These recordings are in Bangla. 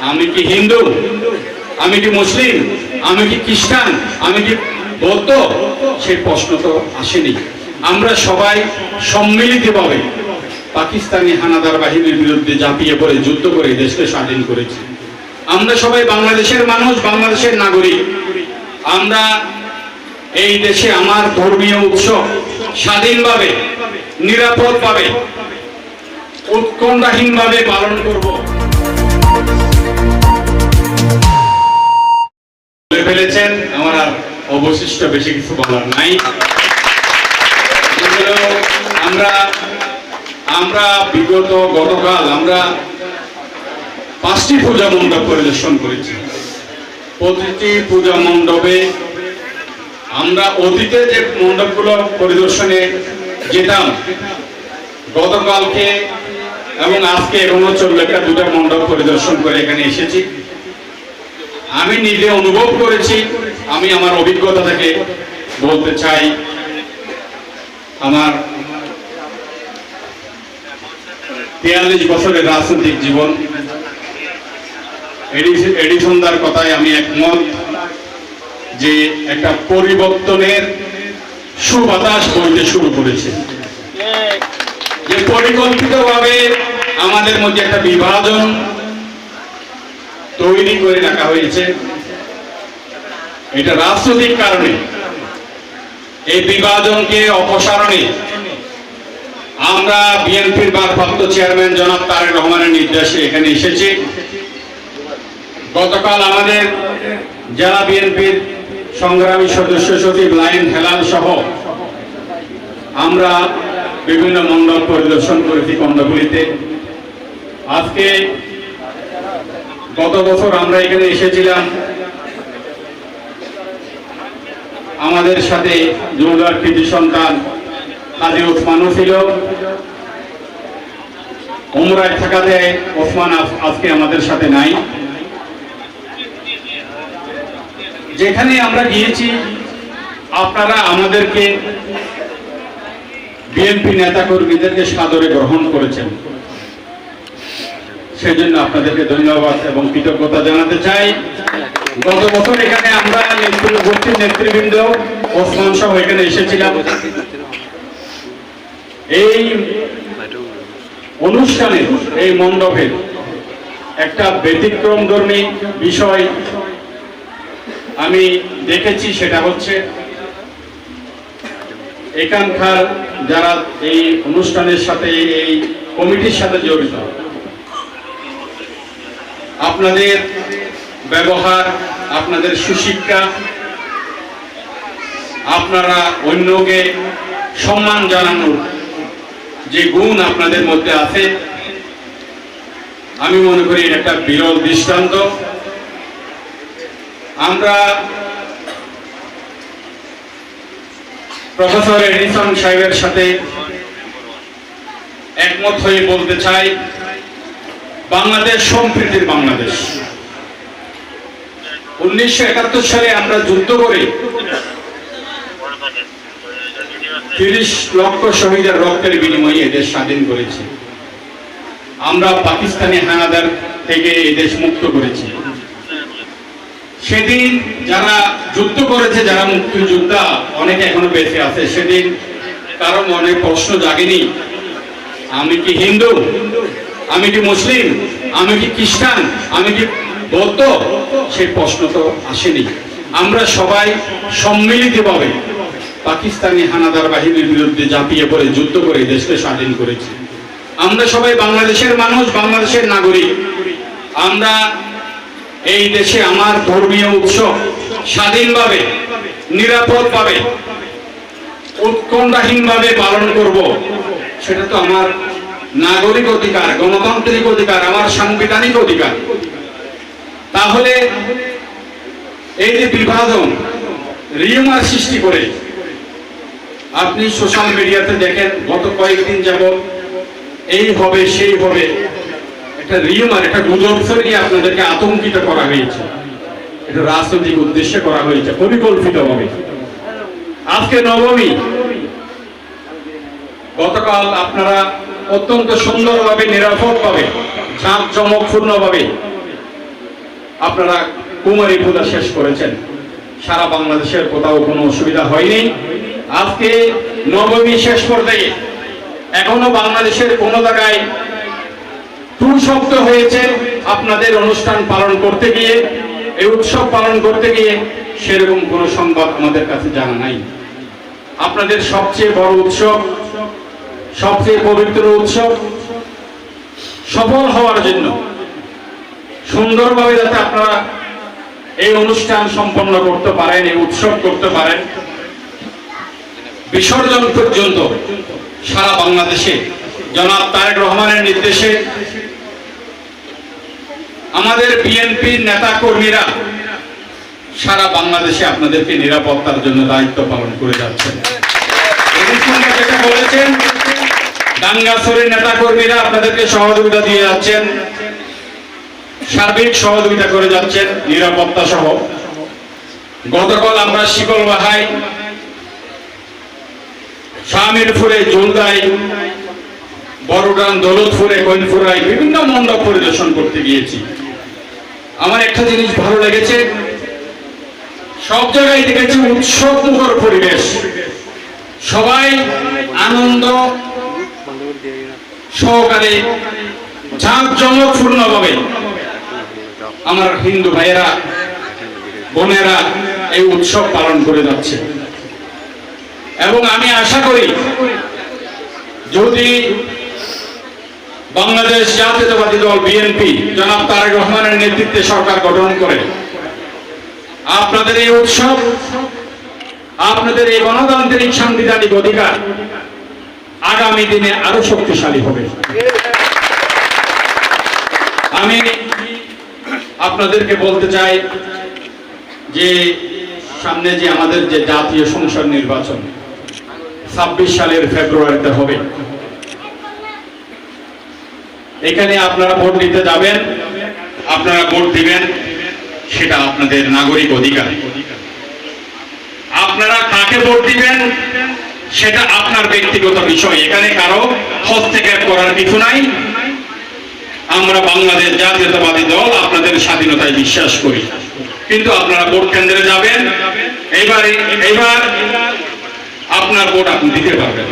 আমি কি হিন্দু? আমি কি মুসলিম? আমি কি খ্রিস্টান? আমি কি বৌদ্ধ? সেই প্রশ্ন তো আসেনি। আমরা সবাই সম্মিলিতভাবে পাকিস্তানি হানাদার বাহিনীর বিরুদ্ধে ঝাঁপিয়ে পড়ে, যুদ্ধ করে দেশকে স্বাধীন করেছি। আমরা সবাই বাংলাদেশের মানুষ, বাংলাদেশের নাগরিক। আমরা এই দেশে আমার ধর্মীয় উৎসব স্বাধীনভাবে, নিরাপদভাবে, উৎকণ্ঠাহীনভাবে পালন করব। বলে ফেলেছেন। আমার আর অবশিষ্ট বেশি কিছু বলার নাই। আমরা আমরা বিগত গতকাল আমরা পাঁচটি পূজা মণ্ডপ পরিদর্শন করেছি। প্রতিটি পূজা মণ্ডপে আমরা অতীতে যে মণ্ডপগুলো পরিদর্শনে যেতাম, গতকালকে এবং আজকে এখনও চল্লেখা দুটো মণ্ডপ পরিদর্শন করে এখানে এসেছি। আমি নিজে অনুভব করেছি, আমি আমার অভিজ্ঞতা থেকে বলতে চাই, আমার তিয়াল্লিশ বছরের রাজনৈতিক জীবন এডিস- এডিসনদার কথায় আমি একমত যে একটা পরিবর্তনের সুবাতাস বইতে শুরু করেছে। যে পরিকল্পিতভাবে আমাদের মধ্যে একটা বিভাজন তৈরি করে রাখা হয়েছে। এটা রাজনৈতিক কারণে। এই বিভাজনকে অপসারণে আমরা বিএনপির ভারপ্রাপ্ত চেয়ারম্যান জনাব তারেক রহমানের নির্দেশে এখানে এসেছি। গতকাল আমাদের জেলা বিএনপির সংগ্রামী সদস্য সচিব লাইন হেলাল সহ আমরা বিভিন্ন মণ্ডল পরিদর্শন করেছি কন্দাগুলিতে আজকে গত বছর আমরা এখানে এসেছিলাম। আমাদের সাথে জোরদার কৃতি সন্তান হাজি ওসমানও ছিল। উমরায় থাকাতে ওসমান আজকে আমাদের সাথে নাই। যেখানে আমরা গিয়েছি, আপনারা আমাদেরকে বিএনপি নেতা কর্মীদেরকে সাদরে গ্রহণ করেছেন। সেজন্য আপনাদেরকে ধন্যবাদ এবং কৃতজ্ঞতা জানাতে চাই। গত বছর এখানে আমরা নেতৃবর্তী নেতৃবৃন্দ ওসমান সহ এখানে এসেছিলাম। এই অনুষ্ঠানে এই মণ্ডপের একটা ব্যতিক্রম ধর্মী বিষয় আমি দেখেছি, সেটা হচ্ছে এখানকার যারা এই অনুষ্ঠানের সাথে, এই কমিটির সাথে জড়িত। আপনাদের ব্যবহার, আপনাদের সুশিক্ষা, আপনারা অন্যকে সম্মান জানানোর যে গুণ আপনাদের মধ্যে আছে, আমি মনে করি একটা বিরল দৃষ্টান্ত। আমরা প্রফেসর এডিসন সাহেবের সাথে একমত হয়ে বলতে চাই বাংলাদেশ সম্প্রীতির বাংলাদেশ। উনিশশো একাত্তর সালে আমরা যুদ্ধ করে তিরিশ লক্ষ শহীদের রক্তের বিনিময়ে এদেশ স্বাধীন করেছি। আমরা পাকিস্তানি হানাদার থেকে এদেশ মুক্ত করেছি। সেদিন যারা যুদ্ধ করেছে, যারা মুক্তিযোদ্ধা, অনেকে এখনও বেঁচে আছে। সেদিন কারও মনে প্রশ্ন জাগেনি, আমি কি হিন্দু? আমি কি মুসলিম? আমি কি খ্রিস্টান? আমি কি বৌদ্ধ? সেই প্রশ্ন তো আসেনি। আমরা সবাই সম্মিলিতভাবে পাকিস্তানি হানাদার বাহিনীর বিরুদ্ধে ঝাঁপিয়ে পড়ে, যুদ্ধ করে, দেশকে স্বাধীন করেছি। আমরা সবাই বাংলাদেশের মানুষ, বাংলাদেশের নাগরিক। আমরা এই দেশে আমার ধর্মীয় উৎসব স্বাধীনভাবে, নিরাপদভাবে, উৎকণ্ঠাহীনভাবে পালন করব, সেটা তো আমার নাগরিক অধিকার, গণতান্ত্রিক অধিকার, আমার সাংবিধানিক অধিকার। তাহলে এই যে বিভাজন, রিউমার সৃষ্টি করে, আপনি সোশ্যাল মিডিয়াতে দেখেন, গত কয়েকদিন যাব এই হবে, সেই হবে, একটা রিউমার, একটা গুজব ছড়িয়ে আপনাদেরকে আতঙ্কিত করা হয়েছে। এটা রাজনৈতিক উদ্দেশ্যে করা হয়েছে পরিকল্পিত হবে আজকে নবমী। গতকাল আপনারা অত্যন্ত সুন্দরভাবে, নিরাপদভাবে জাঁক জমকপূর্ণভাবে আপনারা কুমারী পূজা শেষ করেছেন। সারা বাংলাদেশের কোথাও কোনো অসুবিধা হয়নি। আজকে নবমী শেষ পর্যায়ে এখনও বাংলাদেশের কোনো জায়গায় শব্দ হয়েছে আপনাদের অনুষ্ঠান পালন করতে গিয়ে, এই উৎসব পালন করতে গিয়ে সেরকম কোনো সংবাদ আমাদের কাছে জানা নাই। আপনাদের সবচেয়ে বড় উৎসব সবচেয়ে পবিত্র উৎসব সফল হওয়ার জন্য। সুন্দরভাবে যাতে আপনারা এই অনুষ্ঠান সম্পন্ন করতে পারেন, এই উৎসব করতে পারেন। বিসর্জন পর্যন্ত সারা বাংলাদেশে জনাব তারেক রহমানের নির্দেশে আমাদের বিএনপির নেতা কর্মীরা সারা বাংলাদেশে আপনাদেরকে নিরাপত্তার জন্য দায়িত্ব পালন করে যাচ্ছেন। যেটা বলেছেন ডাঙ্গাসরের নেতা কর্মীরা আপনাদেরকে সহযোগিতা দিয়ে যাচ্ছেন। সার্বিক সহযোগিতা করে যাচ্ছেন, নিরাপত্তা সহ। গতকাল আমরা শিকল বাহাই শামিরপুরে জুলদাই বড়গান দৌলতপুরে কৈনপুরায় বিভিন্ন মণ্ডপ পরিদর্শন করতে গিয়েছি। আমার একটা জিনিস ভালো লেগেছে, সব জায়গায় দেখেছি উৎসব মুখর পরিবেশ। সবাই আনন্দ সহকারে জাঁকজমকপূর্ণ ভাবে আমার হিন্দু ভাইয়েরা, বোনেরা এই উৎসব পালন করে যাচ্ছে। এবং আমি আশা করি, যদি বাংলাদেশ জাতীয়তাবাদী দল বিএনপি জনাব তারেক রহমানের নেতৃত্বে সরকার গঠন করে, আপনাদের এই উৎসব, আপনাদের এই গণতান্ত্রিক সাংবিধানিক অধিকার আগামী দিনে আরও শক্তিশালী হবে। আমি আপনাদেরকে বলতে চাই যে, সামনে যে আমাদের যে জাতীয় সংসদ নির্বাচন, ছাব্বিশ সালের ফেব্রুয়ারিতে হবে। এখানে আপনারা ভোট দিতে যাবেন, আপনারা ভোট দিবেন, সেটা আপনাদের নাগরিক অধিকার। আপনারা কাকে ভোট দিবেন? সেটা আপনার ব্যক্তিগত বিষয়। এখানে কারও হস্তক্ষেপ করার কিছু নাই। আমরা বাংলাদেশ জাতীয়তাবাদী দল, আপনাদের স্বাধীনতায় বিশ্বাস করি। কিন্তু আপনারা ভোট কেন্দ্রে যাবেন। এইবার এইবার আপনার ভোট আপনি দিতে পারবেন।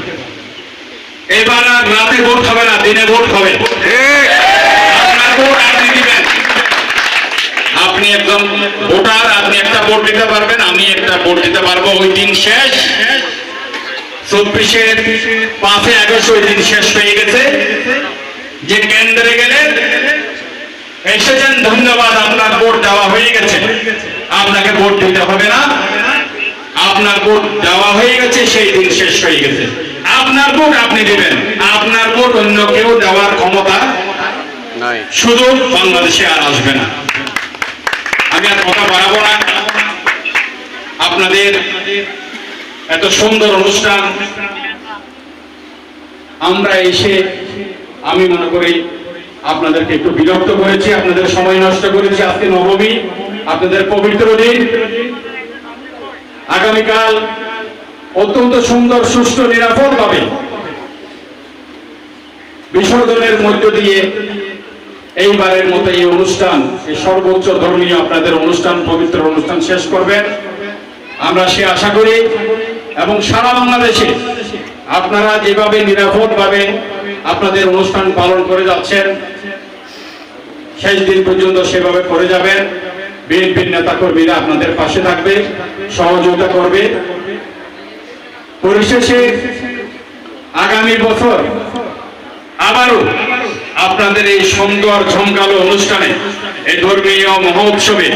এবার আর রাতে ভোট হবে না, দিনে ভোট হবে। আপনি একদম ভোটার, আপনি একটা ভোট দিতে পারবেন, আমি একটা ভোট দিতে পারব। ওই দিন শেষ। চব্বিশের পাঁচই আগস্ট ওই দিন শেষ হয়ে গেছে। যে কেন্দ্রে গেলেন এসেছেন ধন্যবাদ আপনার ভোট দেওয়া হয়ে গেছে। আপনাকে ভোট দিতে হবে না। আপনার ভোট দেওয়া হয়ে গেছে সেই দিন শেষ হয়ে গেছে। আপনার ভোট আপনি দিবেন। আপনার ভোট অন্য কেউ দেওয়ার ক্ষমতা নাই। শুধু বাংলাদেশে আর আসবে না। আমি আর কথা বাড়াবো না। আপনাদের এত সুন্দর অনুষ্ঠান। আমরা এসে, আমি মনে করি আপনাদেরকে একটু বিরক্ত করেছি, আপনাদের সময় নষ্ট করেছি। আজকে নবমী, আপনাদের পবিত্র দিন। আগামীকাল অত্যন্ত সুন্দর, সুষ্ঠু নিরাপদ ভাবে বিসর্জনের মধ্য দিয়ে এইবারের মতো এই অনুষ্ঠান, এই সর্বোচ্চ ধর্মীয় আপনাদের অনুষ্ঠান, পবিত্র অনুষ্ঠান শেষ করবেন। আমরা সে আশা করি এবং সারা বাংলাদেশে আপনারা যেভাবে নিরাপদভাবে আপনাদের অনুষ্ঠান পালন করে যাচ্ছেন, শেষ দিন পর্যন্ত সেভাবে করে যাবেন। বিএনপির নেতা কর্মীরা আপনাদের পাশে থাকবে, সহযোগিতা করবে। পরিশেষে আগামী বছর আবারও আপনাদের এই সুন্দর ঝমকালো অনুষ্ঠানে এই ধর্মীয় মহোৎসবে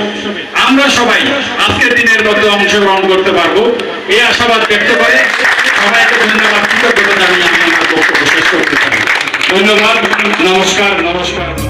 আমরা সবাই আজকের দিনের মধ্যে অংশগ্রহণ করতে পারব। এই আশাবাদ ব্যক্ত করে সবাইকে ধন্যবাদ। কৃতজ্ঞতা জানিয়ে আমি আমার বক্তব্য শেষ করতে চাই। ধন্যবাদ, নমস্কার নমস্কার।